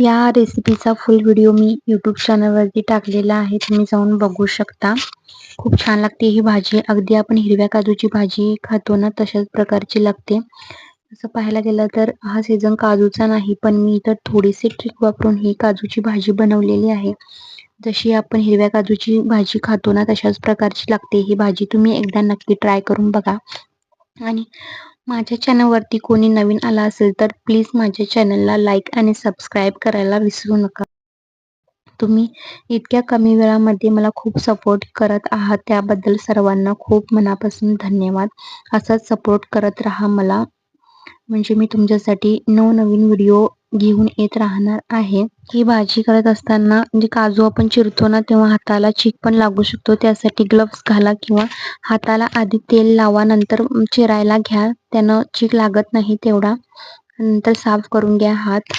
या रेसिपीचा फुल व्हिडिओ मी यूट्यूब चॅनलवरती टाकलेला आहे. तुम्ही जाऊन बघू शकता. खूप छान लागते ही भाजी. अगदी आपण हिरव्या काजूची भाजी खातो ना तशाच प्रकारची लागते. असं पाहायला गेलं तर हा सीझन काजूचा नाही पण मी इथं थोडीशी ट्रिक वापरून ही काजूची भाजी बनवलेली आहे. जशी आपण हिरव्या काजूची भाजी खातो ना तशाच प्रकारची लागते ही भाजी. तुम्ही एकदा नक्की ट्राय करून बघा. आणि माझ्या चॅनलवरती कोणी नवीन आला असेल तर प्लीज माझ्या चॅनलला लाईक आणि सबस्क्राईब करायला विसरू नका. तुम्ही इतक्या कमी वेळामध्ये मला खूप सपोर्ट करत आहात त्याबद्दल सर्वांना खूप मनापासून धन्यवाद. असाच सपोर्ट करत राहा मला. म्हणजे मी तुमच्यासाठी नवनवीन व्हिडिओ घेऊन येत राहणार आहे. ही भाजी करत असताना म्हणजे काजू आपण चिरतो ना तेव्हा हाताला चीक पण लागू शकतो. त्यासाठी ग्लव्स घाला किंवा हाताला आधी तेल लावा नंतर चिरायला घ्या. त्यानं चीक लागत नाही तेवढा. नंतर साफ करून घ्या हात.